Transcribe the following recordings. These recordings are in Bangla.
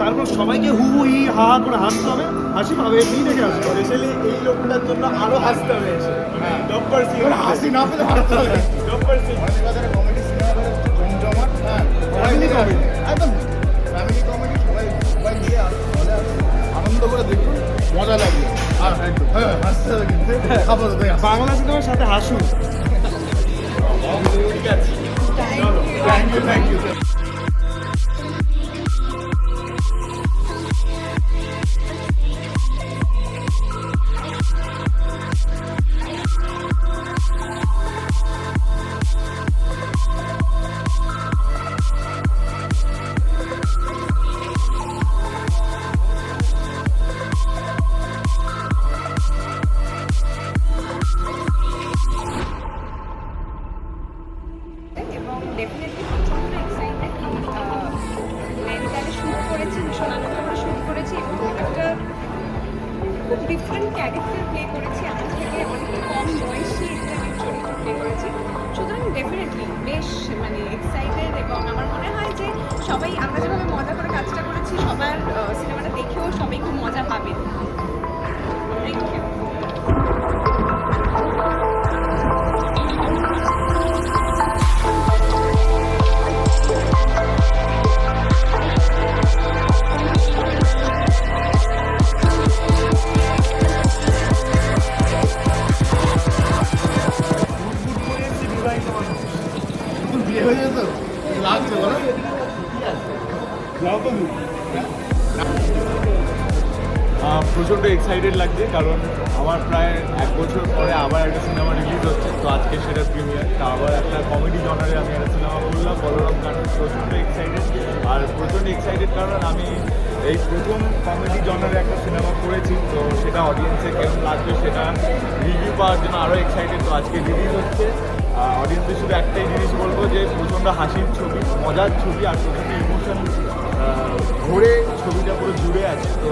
তারপর সবাইকে হু হু হি হা হা করে হাসতে হবে। হাসি পাবে এমনি দেখে স্পেশালি এই লোকটার জন্য আরও হাসতে হবে। হ্যাঁ। ডক্টর সিং হাসি না পেলে হাসতে হবে। ডক্টর সিং বাজারে কমেডি সিনেমা জমজমাট হ্যাঁ Family comedy। একদম। ফ্যামিলি কমেডি সবাই সবাই গিয়ে আনন্দ করে দেখুন মজা লাগবে। আর হ্যাঁ হাসতে হবে কিন্তু। বাংলা সিনেমার সাথে হাসুন। থ্যাংক ইউ ডেফিনেটলি প্রচণ্ড এক্সাইটেড লেন্টারে শুট করেছি ভীষণ আনন্দ করে শুট করেছি এবং একটা খুব ডিফারেন্ট ক্যারেক্টার প্লে করেছি। আমার থেকে অনেক কম বয়সী একটা আমি চরিত্র প্লে করেছি। সুতরাং ডেফিনেটলি বেশ মানে এক্সাইটেড এবং আমার মনে হয় যে সবাই আমরা যেভাবে প্রচণ্ড এক্সাইটেড লাগছে, কারণ আমার প্রায় এক বছর পরে আবার একটা সিনেমা রিলিজ হচ্ছে। তো আজকে সেটা প্রিমিয়ার তা আবার একটা কমেডি জনারে আমি একটা সিনেমা করলাম বলরাম কারণ প্রচণ্ড এক্সাইটেড আর প্রচণ্ড এক্সাইটেড কারণ আমি এই প্রথম কমেডি জনারে একটা সিনেমা করেছি, তো সেটা অডিয়েন্সে কেমন লাগবে সেটা রিভিউ পাওয়ার জন্য আরও এক্সাইটেড তো আজকে রিলিজ হচ্ছে। অডিয়েন্সের শুধু একটাই জিনিস বলব যে, প্রচণ্ড হাসির ছবি, মজার ছবি আর প্রচণ্ড ইমোশন ঘুরে ছবিটা পুরো জুড়ে আছে। তো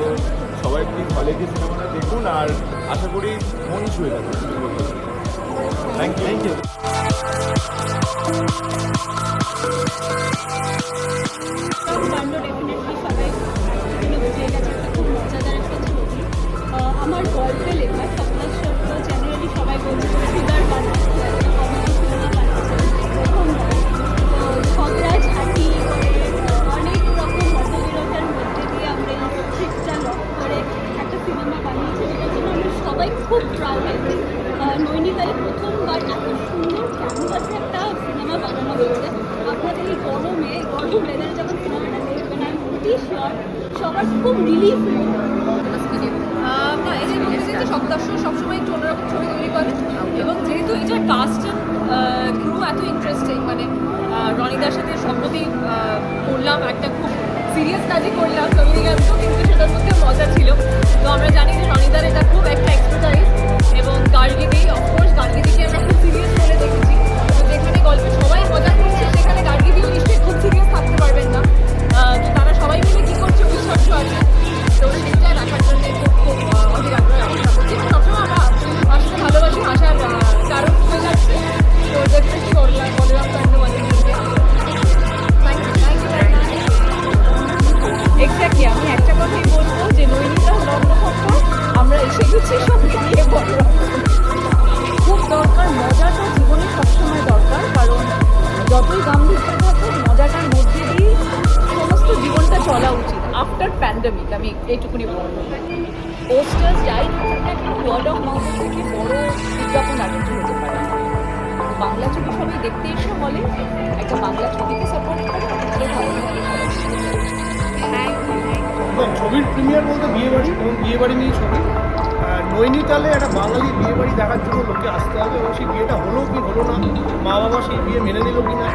সবাই প্লিজ হলে গিয়ে সিনেমাটা দেখুন আর আশা করি মন ছুঁয়ে যাবে। থ্যাংক ইউ থ্যাংক ইউ সবাই খুব প্রাউড নৈনিতালে প্রথমবার এত সুন্দর ক্যানভাসে একটা সিনেমা বানানো হয়েছে। আপনাদের এই গরমে, গরম ওয়েদারে যখন সিনেমাটা দেখবেন আমি প্রতি শিওর সবার খুব রিলিফ না এই যে যে সপ্তাহ সবসময় একটু অন্যরকম ছবি তৈরি করে। এবং যেহেতু এটার কাস্ট ক্রু এত ইন্টারেস্টিং মানে রনিদার সাথে সম্প্রতি করলাম একটা খুব সিরিয়াস কাজই করলাম রজনীকান্ত কিন্তু সেটার মধ্যে মজা ছিল। তো আমরা জানি যে রনিদার এটা খুব একটা এক্সপার্টাইজ প্যান্ডামিক আমি এইটুকুনি বলব। পোস্টার্স যাই থাকুক না কেন ওয়ার্ড অফ মাউথের থেকে বড় বিজ্ঞাপন আর হতে পারে। বাংলা ছবি সবাই দেখতে এসে বলে একটা বাংলা ছবিকে সাপোর্ট করে ছবির প্রিমিয়ার বলতে বিয়ে বাড়ি এবং বিয়ে বাড়ি নিয়ে ছবি। আর নৈনিতালে একটা বাঙালি বিয়ে বাড়ি দেখার জন্য লোকে আসতে হবে এবং সেই বিয়েটা হলো কি হলো না মা বাবা সেই বিয়ে মেনে নিল কি না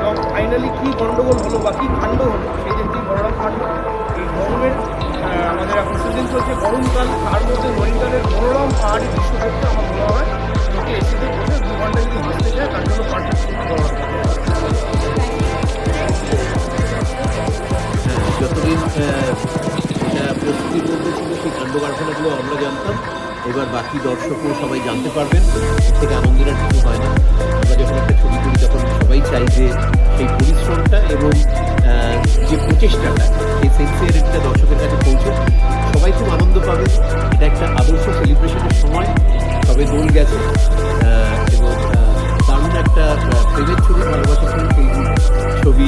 এবং ফাইনালি কী গণ্ডগোল হলো বা কী কাণ্ড হলো সেই দিনটি বড়রাম কাণ্ড এই গরমের আহ, আমাদের এখন সিজন চলছে, গরমকাল, তার মধ্যে রোহিঙ্গাদের মনোরম পাহাড়ি দৃশ্য দেখতে আমার মনে হয়। লোকে এসিতে বসে, দু ঘণ্টা যদি ঘুরতে যায়, তার জন্য যতদিন এটা প্রস্তুতি বলতে ছিল, সেই কাণ্ড কারখানাগুলো আমরা জানতাম। এবার বাকি দর্শকও সবাই জানতে পারবেন থেকে আনন্দের কিছু হয় না। আমরা যখন একটা ছবি করি তখন সবাই চাই যে সেই পরিশ্রমটা এবং চেষ্টাটা সেই সেন্সিয়ারিটিটা দর্শকের কাছে পৌঁছে সবাই খুব আনন্দ পাবে। এটা একটা আদর্শ সেলিব্রেশনের সময়। সবে দোল গেছে। এবং দারুণ একটা প্রেমের ছবি, ভালোবাসার ছবি ছবি